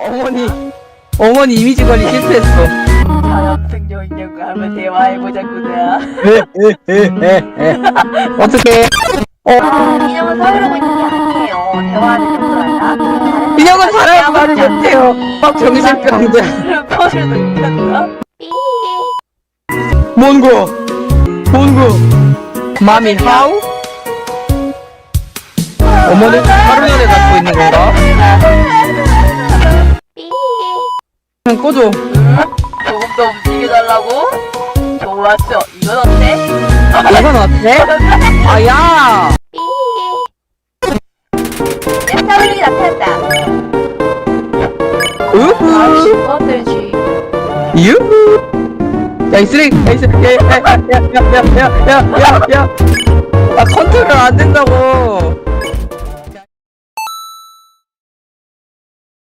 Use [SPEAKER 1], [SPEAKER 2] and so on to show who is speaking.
[SPEAKER 1] 어머니 어머니 이미지 관리 실패했어.
[SPEAKER 2] 등력 있냐고 하면 대화해보자꾸나.
[SPEAKER 1] 어떻게
[SPEAKER 2] 인형은 서유러고 있는 게 아니에요. 대화하는 정도라나.
[SPEAKER 1] 인형은 사람 말을 못해요. 막 정신병자
[SPEAKER 2] 그럼 느꼈나?
[SPEAKER 1] 뭔고? 마미 하우 어머니 하루년에 갖고 있는 건가 그냥 꺼줘
[SPEAKER 2] 조금 더 움직여달라고? 좋았어. 이건 어때?
[SPEAKER 1] 이건 어때 아야
[SPEAKER 2] 내 사울이 나타났다.
[SPEAKER 1] 으
[SPEAKER 2] 어떨지.
[SPEAKER 1] 유? 야, 이 쓰레기, 야, 이 쓰레기, 야, 야, 야, 야, 야, 야, 야, 야, 야, 야. 아, 컨트롤 안 된다고.